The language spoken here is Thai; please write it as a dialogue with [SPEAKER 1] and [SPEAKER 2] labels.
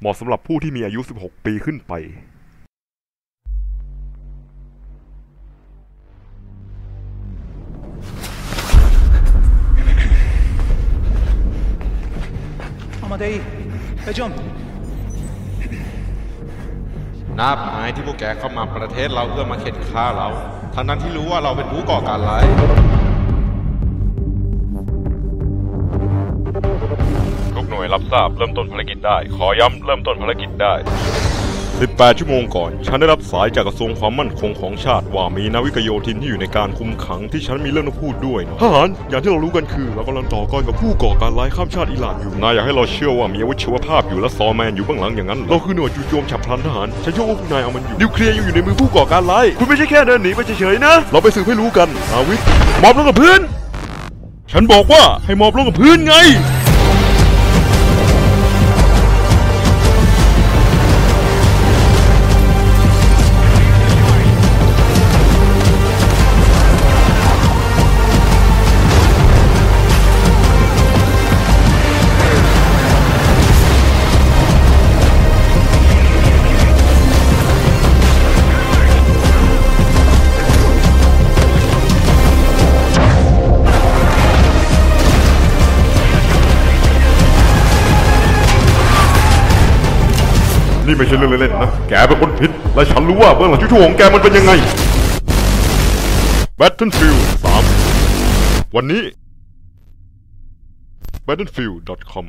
[SPEAKER 1] เหมาะสำหรับผู้ที่มีอายุ 16 ปีขึ้นไป
[SPEAKER 2] อมาเดย์ไปจม
[SPEAKER 3] นาบหมายที่พวกแกเข้ามาประเทศเราเพื่อมาเข็นฆ่าเรา ทั้งนั้นที่รู้ว่าเราเป็นผู้ก่อการร้าย
[SPEAKER 1] น่วยรับทราบเริ่มต้นภารกิจได้ ขอย้ำเริ่มต้นภารกิจได้ 18 ชั่วโมงก่อน ฉันได้รับสายจากกระทรวงความมั่นคงของชาติว่ามีนาวิกโยธินที่อยู่ในการคุมขังที่ฉันมีเรื่องต้องพูดด้วยนะทหารอย่างที่เรารู้กันคือ เรากำลังต่อกรกับผู้ก่อการร้ายข้ามชาติอิหร่านอยู่นายอยากให้เราเชื่อว่ามีอาวุธชีวภาพอยู่และซอแมนอยู่เบื้องหลังอย่างนั้นเหรอเราคือหน่วยจู่โจมฉับพลันทหารฉันเชื่อว่าพวกนายเอามันอยู่นิวเคลียร์ยังอยู่ในมือผู้ก่อการร้ายคุณไม่ใช่แค่เดินหนีไปเฉยๆนะ เราไปสืบให้รู้กันอาวิทมอบลงกับพื้น ฉันบอกว่าให้มอบลงกับพื้นไง นี่ไม่ใช่เรื่องเล่นๆนะ แกเป็นคนผิด และฉันรู้ว่าเบื้องหลังชั่วๆของแกมันเป็นยังไง Battlefield 3 วันนี้ battlefield.com